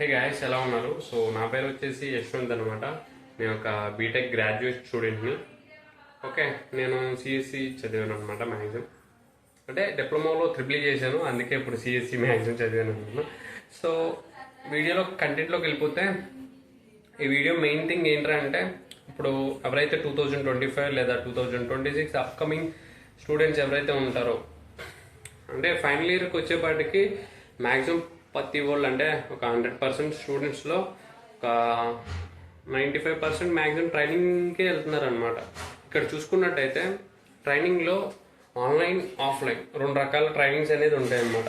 Hey guys ఎలా ఉన్నారు? So నా పేరు వచ్చేసి యశ్వంత్ అనమాట నేను ఒక బీటెక్ గ్రాడ్యుయేట్ స్టూడెంట్ని ఓకే నేను సిఎస్సి చదివాను అనమాట మ్యాక్సిమం. అంటే డిప్లొమాలో ట్రిపుల్ చేశాను అందుకే ఇప్పుడు సిఎస్సి మ్యాక్సిమం చదివాను అనమాట సో వీడియోలో కంటెంట్లోకి వెళ్ళిపోతే ఈ వీడియో మెయిన్ థింగ్ ఏంటంటే ఇప్పుడు ఎవరైతే టూ థౌజండ్ ట్వంటీ ఫైవ్ లేదా two thousand twenty six upcoming students ఎవరైతే ఉంటారో అంటే ఫైనల్ ఇయర్కి వచ్చేపాటికి మ్యాక్సిమం పత్తి వాళ్ళు అంటే ఒక హండ్రెడ్ పర్సెంట్ స్టూడెంట్స్లో ఒక నైంటీ ఫైవ్ పర్సెంట్ మ్యాక్సిమం ట్రైనింగ్కే వెళ్తున్నారు అనమాట ఇక్కడ చూసుకున్నట్టయితే ట్రైనింగ్లో ఆన్లైన్ ఆఫ్లైన్ రెండు రకాల ట్రైనింగ్స్ అనేది ఉంటాయన్నమాట.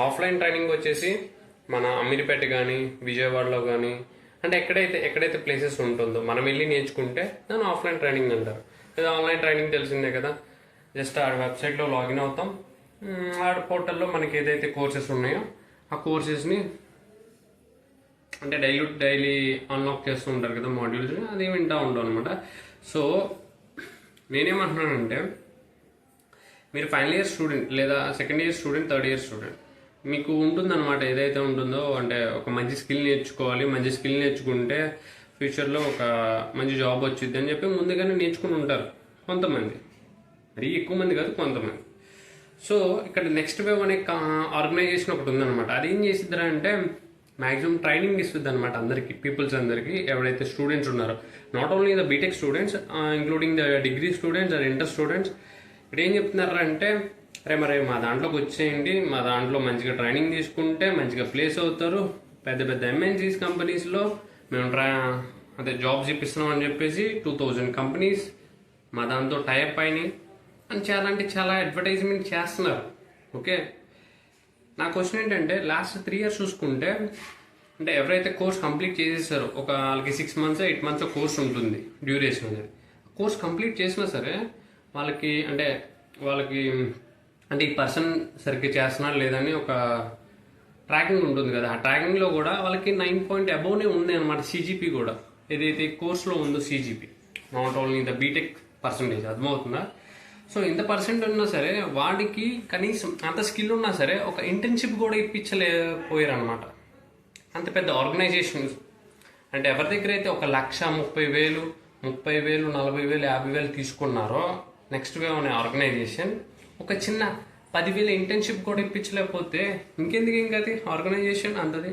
ఆఫ్లైన్ ట్రైనింగ్ వచ్చేసి మన అమీర్పేట కానీ విజయవాడలో కానీ అంటే ఎక్కడైతే ఎక్కడైతే ప్లేసెస్ ఉంటుందో మనం వెళ్ళి నేర్చుకుంటే దాన్ని ఆఫ్లైన్ ట్రైనింగ్ అంటారు. లేదా ఆన్లైన్ ట్రైనింగ్ తెలిసిందే కదా. జస్ట్ ఆ వెబ్సైట్లో లాగిన్ అవుతాం. ఆ ఆడ పోర్టల్లో మనకి ఏదైతే కోర్సెస్ ఉన్నాయో ఆ కోర్సెస్ని అంటే డైలీ డైలీ అన్లాక్ చేస్తూ ఉంటారు కదా మాడ్యూల్స్ అది వింటూ ఉంటాం అనమాట సో నేనేమంటున్నానంటే మీరు ఫైనల్ ఇయర్ స్టూడెంట్ లేదా second year student third year student మీకు ఉంటుందన్నమాట ఏదైతే ఉంటుందో అంటే ఒక మంచి స్కిల్ నేర్చుకోవాలి మంచి స్కిల్ నేర్చుకుంటే ఫ్యూచర్లో ఒక మంచి జాబ్ వచ్చింది అని చెప్పి ముందుగానే నేర్చుకుని ఉంటారు కొంతమంది. మరీ ఎక్కువ మంది కాదు కొంతమంది. సో ఇక్కడ నెక్స్ట్ వేవ్ అనే ఆర్గనైజేషన్ ఒకటి ఉందన్నమాట. అది ఏం చేసిద్దరా అంటే మాక్సిమం ట్రైనింగ్ ఇస్తుంది అనమాట అందరికి పీపుల్స్ అందరికి ఎవరైతే స్టూడెంట్స్ ఉన్నారో. Not only the B Tech students including the degree students and inter students ఇక్కడ ఏం చెప్తున్నారు అంటే అరే మరి మా దాంట్లోకి వచ్చేయండి మా దాంట్లో మంచిగా ట్రైనింగ్ తీసుకుంటే మంచిగా ప్లేస్ అవుతారు. పెద్ద పెద్ద ఎంఎన్సీస్ కంపెనీస్లో మేము ట్రా అదే జాబ్స్ ఇప్పిస్తున్నాం అని చెప్పేసి టూ థౌజండ్ కంపెనీస్ మా దాంతో టైప్ అయినాయి. అని చాలా అంటే చాలా అడ్వర్టైజ్మెంట్ చేస్తున్నారు. ఓకే నా క్వశ్చన్ ఏంటంటే లాస్ట్ త్రీ ఇయర్స్ చూసుకుంటే అంటే ఎవరైతే కోర్స్ కంప్లీట్ చేసేసారో ఒక వాళ్ళకి six months eight months course ఉంటుంది డ్యూరేషన్ అనేది. కోర్స్ కంప్లీట్ చేసినా సరే వాళ్ళకి అంటే వాళ్ళకి అంటే ఈ పర్సన్ సరిగ్గా చేస్తున్నాడు లేదని ఒక ట్రాకింగ్ ఉంటుంది కదా. ఆ ట్రాకింగ్లో కూడా వాళ్ళకి నైన్ పాయింట్ అబోవ్నే ఉంది అనమాట సీజీపీ కూడా. ఏదైతే కోర్స్లో ఉందో CGP not only the B Tech percentage అర్థమవుతుందా? సో ఇంత పర్సెంట్ ఉన్నా సరే వాడికి కనీసం అంత స్కిల్ ఉన్నా సరే ఒక ఇంటర్న్షిప్ కూడా ఇప్పించలేకపోయారు అనమాట అంత పెద్ద ఆర్గనైజేషన్స్. అంటే ఎవరి దగ్గర అయితే ఒక లక్ష ముప్పై వేలు ముప్పై వేలు నలభై వేలు యాభై వేలు తీసుకున్నారో నెక్స్ట్ వేవ్ అనే ఆర్గనైజేషన్ ఒక చిన్న పదివేల ఇంటర్న్షిప్ కూడా ఇప్పించలేకపోతే ఇంకెందుకు ఇంకా అది ఆర్గనైజేషన్ అంతది?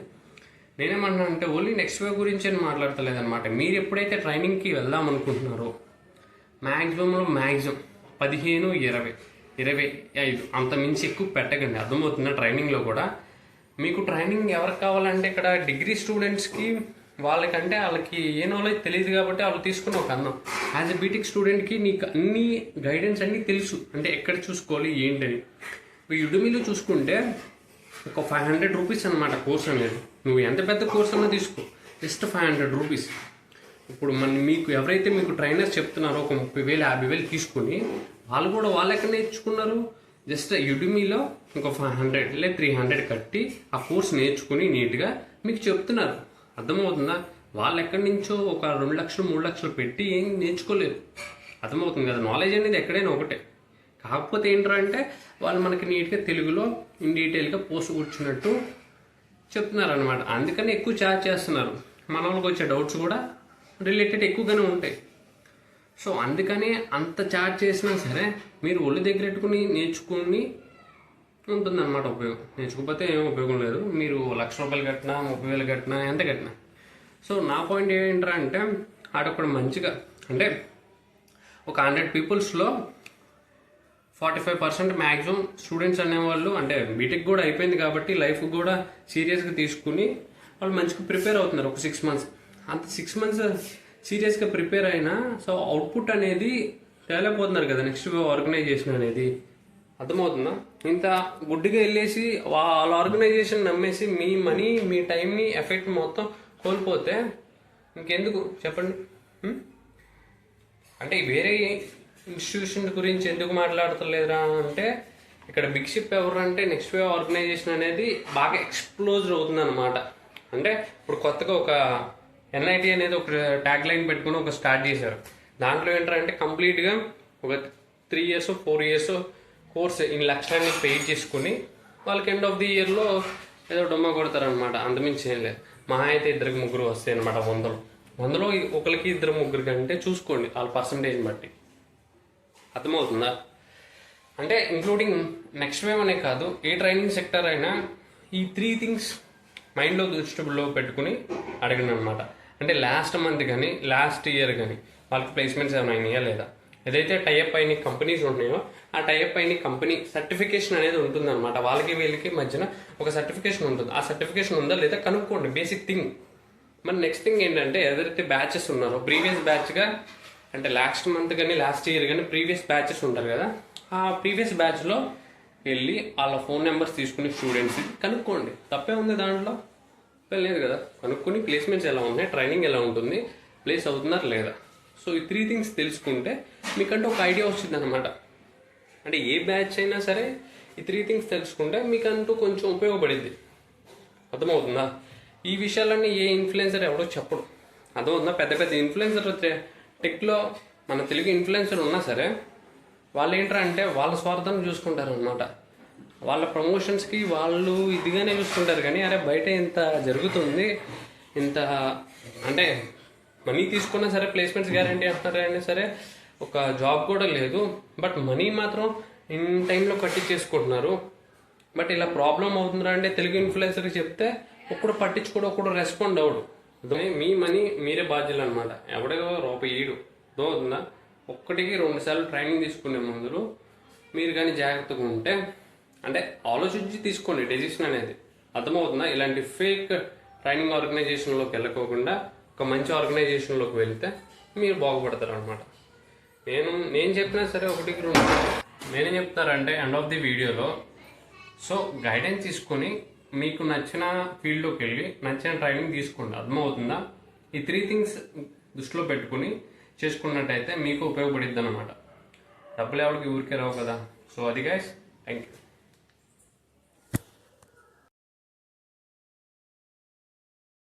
నేనేమంటున్నా అంటే ఓన్లీ నెక్స్ట్ వేవ్ గురించి అని మాట్లాడతలేదనమాట మీరు ఎప్పుడైతే ట్రైనింగ్కి వెళ్దాం అనుకుంటున్నారో మ్యాక్సిమంలో మ్యాక్సిమం పదిహేను ఇరవై. ఇరవై ఐదు. అంత మించి ఎక్కువ పెట్టకండి. అర్థమవుతుందా ట్రైనింగ్లో కూడా. మీకు ట్రైనింగ్ ఎవరికి కావాలంటే ఇక్కడ డిగ్రీ స్టూడెంట్స్కి వాళ్ళకంటే వాళ్ళకి ఏ నాలెడ్జ్ తెలియదు కాబట్టి వాళ్ళు తీసుకున్న ఒక అన్నం యాజ్ ఎ బీటెక్ స్టూడెంట్కి నీకు అన్ని గైడెన్స్ అన్నీ తెలుసు. అంటే ఎక్కడ చూసుకోవాలి ఏంటని. ఇప్పుడు చూసుకుంటే ఒక ఫైవ్ హండ్రెడ్ రూపీస్ అనమాట కోర్స్ అనేది. నువ్వు ఎంత పెద్ద కోర్స్ అన్నా తీసుకో. Just five hundred rupees. ఇప్పుడు మన మీకు ఎవరైతే మీకు ట్రైనర్స్ చెప్తున్నారో ఒక ముప్పై వేలు యాభై వేలు తీసుకుని వాళ్ళు కూడా వాళ్ళు ఎక్కడ నేర్చుకున్నారు? జస్ట్ యుడిమీలో ఒక ఫైవ్ హండ్రెడ్ లేదా త్రీ హండ్రెడ్ కట్టి ఆ కోర్స్ నేర్చుకుని నీట్గా మీకు చెప్తున్నారు. అర్థమవుతుందా? వాళ్ళు ఎక్కడి నుంచో ఒక రెండు లక్షలు మూడు లక్షలు పెట్టి ఏం నేర్చుకోలేదు. అర్థమవుతుంది కదా? నాలెడ్జ్ అనేది ఎక్కడైనా ఒకటే. కాకపోతే ఏంట్రా అంటే వాళ్ళు మనకి నీట్గా తెలుగులో ఇన్ డీటెయిల్గా పోస్ట్ కూర్చున్నట్టు చెప్తున్నారు అనమాట అందుకని ఎక్కువ ఛార్జ్ చేస్తున్నారు. మన వాళ్ళకి వచ్చే డౌట్స్ కూడా రిలేటెడ్ ఎక్కువగానే ఉంటాయి. సో అందుకనే అంత చార్జ్ చేసినా సరే మీరు ఒళ్ళు దగ్గర పెట్టుకుని నేర్చుకుని ఉంటుందన్నమాట ఉపయోగం. నేర్చుకోకపోతే ఏం ఉపయోగం లేదు. మీరు లక్ష రూపాయలు కట్టినా ముప్పై వేలు కట్టినా ఎంత కట్టినా. సో నా పాయింట్ ఏంటంటే అంటే ఆడొక్కడ మంచిగా అంటే ఒక hundred పీపుల్స్లో forty five percent maximum students అనేవాళ్ళు అంటే బీటెక్ కూడా అయిపోయింది కాబట్టి లైఫ్ కూడా సీరియస్గా తీసుకుని వాళ్ళు మంచిగా ప్రిపేర్ అవుతున్నారు ఒక సిక్స్ మంత్స్ అంత సిక్స్ మంత్స్ సీరియస్గా ప్రిపేర్ అయినా సో అవుట్పుట్ అనేది తేలేకపోతున్నారు కదా నెక్స్ట్ ఆర్గనైజేషన్ అనేది. అర్థమవుతుందా? ఇంత గుడ్డిగా వెళ్ళేసి వాళ్ళ ఆర్గనైజేషన్ నమ్మేసి మీ మనీ మీ టైంని ఎఫెక్ట్ మొత్తం కోల్పోతే ఇంకెందుకు? చెప్పండి. అంటే వేరే ఇన్స్టిట్యూషన్ గురించి ఎందుకు మాట్లాడతలేరా అంటే ఇక్కడ బిగ్ షిప్ ఎవరంటే నెక్స్ట్ వేవ్ ఆర్గనైజేషన్ అనేది బాగా ఎక్స్ప్లోజ్ అవుతుంది అనమాట అంటే ఇప్పుడు కొత్తగా ఒక ఎన్ఐటి అనేది ఒక ట్యాగ్ లైన్ పెట్టుకుని ఒక స్టార్ట్ చేశారు. దాంట్లో ఏంటంటే కంప్లీట్గా ఒక three years four years course ఇన్ని లక్షలన్నీ పే చేసుకుని వాళ్ళకి ఎండ్ ఆఫ్ ది ఇయర్లో ఏదో డొమ్మ కొడతారనమాట అంతమించి ఏం లేదు. మహా అయితే ఇద్దరికి ముగ్గురు వస్తాయి అనమాట వందలు. వందలో ఒకరికి ఇద్దరు ముగ్గురు కంటే చూసుకోండి వాళ్ళ పర్సంటేజ్ బట్టి. అర్థమవుతుందా? అంటే ఇంక్లూడింగ్ నెక్స్ట్ వేవ్ అనే కాదు ఏ ట్రైనింగ్ సెక్టర్ అయినా ఈ త్రీ థింగ్స్ మైండ్లో దృష్టిలో పెట్టుకుని అడగను అనమాట అంటే లాస్ట్ మంత్ కానీ లాస్ట్ ఇయర్ కానీ వాళ్ళకి ప్లేస్మెంట్స్ ఏమైనా అయినాయా లేదా? ఏదైతే టైఅప్ అయిన కంపెనీస్ ఉన్నాయో ఆ టైఅప్ అయిన కంపెనీ సర్టిఫికేషన్ అనేది ఉంటుందన్నమాట. వాళ్ళకి వీళ్ళకి మధ్యన ఒక సర్టిఫికేషన్ ఉంటుంది. ఆ సర్టిఫికేషన్ ఉందా లేదా కనుక్కోండి. బేసిక్ థింగ్ మరి నెక్స్ట్ థింగ్ ఏంటంటే ఎవరైతే బ్యాచెస్ ఉన్నారో ప్రీవియస్ బ్యాచ్గా అంటే లాస్ట్ మంత్ కానీ లాస్ట్ ఇయర్ కానీ ప్రీవియస్ బ్యాచెస్ ఉంటారు కదా ఆ ప్రీవియస్ బ్యాచ్లో వెళ్ళి వాళ్ళ ఫోన్ నెంబర్స్ తీసుకుని స్టూడెంట్స్ కనుక్కోండి. తప్పే ఉంది దాంట్లో? లేదు కదా. కనుక్కొని ప్లేస్మెంట్స్ ఎలా ఉన్నాయి ట్రైనింగ్ ఎలా ఉంటుంది ప్లేస్ అవుతున్నారా లేదా? సో ఈ త్రీ థింగ్స్ తెలుసుకుంటే మీకంటే ఒక ఐడియా వచ్చింది అనమాట అంటే ఏ బ్యాచ్ అయినా సరే ఈ త్రీ థింగ్స్ తెలుసుకుంటే మీకంటూ కొంచెం ఉపయోగపడింది. అర్థమవుతుందా? ఈ విషయాలన్నీ ఏ ఇన్ఫ్లుయెన్సర్ ఎవడో చెప్పడు. అర్థమవుతుందా? పెద్ద పెద్ద ఇన్ఫ్లుయెన్సర్ టెక్లో మన తెలుగు ఇన్ఫ్లుయెన్సర్ ఉన్నా సరే వాళ్ళు ఏంట్రా అంటే వాళ్ళ స్వార్థం చూసుకుంటారు అనమాట వాళ్ళ ప్రమోషన్స్కి వాళ్ళు ఇదిగానే చూసుకుంటారు కానీ అరే బయట ఇంత జరుగుతుంది. ఇంత అంటే మనీ తీసుకున్నా సరే ప్లేస్మెంట్స్ గ్యారంటీ అంటున్నారు సరే ఒక జాబ్ కూడా లేదు. బట్ మనీ మాత్రం ఇన్ టైంలో కట్టించేసుకుంటున్నారు. బట్ ఇలా ప్రాబ్లం అవుతుందా అంటే తెలుగు ఇన్ఫ్లుయెన్సర్కి చెప్తే ఒక్కడు పట్టించుకోడు ఒక్కడు రెస్పాండ్ అవడు మీ మనీ మీరే బాధ్యులు అనమాట ఎవడో రూపాయి ఈడు. అవుతుందా ఒక్కటికి రెండు సార్లు ట్రైనింగ్ తీసుకునే ముందు మీరు కానీ జాగ్రత్తగా ఉంటే అంటే ఆలోచించి తీసుకోండి డెసిషన్ అనేది. అర్థమవుతుందా? ఇలాంటి ఫేక్ ట్రైనింగ్ ఆర్గనైజేషన్లోకి వెళ్ళకోకుండా ఒక మంచి ఆర్గనైజేషన్లోకి వెళ్తే మీరు బాగుపడతారు అనమాట నేను నేను చెప్పినా సరే ఒకటికి రెండు నేనేం చెప్తారంటే ఎండ్ ఆఫ్ ది వీడియోలో సో గైడెన్స్ తీసుకొని మీకు నచ్చిన ఫీల్డ్లోకి వెళ్ళి నచ్చిన ట్రైనింగ్ తీసుకోండి. అర్థమవుతుందా? ఈ త్రీ థింగ్స్ దృష్టిలో పెట్టుకుని చేసుకున్నట్టయితే మీకు ఉపయోగపడిద్ది అనమాట డబ్బులు ఎవరికి ఊరికే రావు కదా. సో అది గైస్ థ్యాంక్ యూ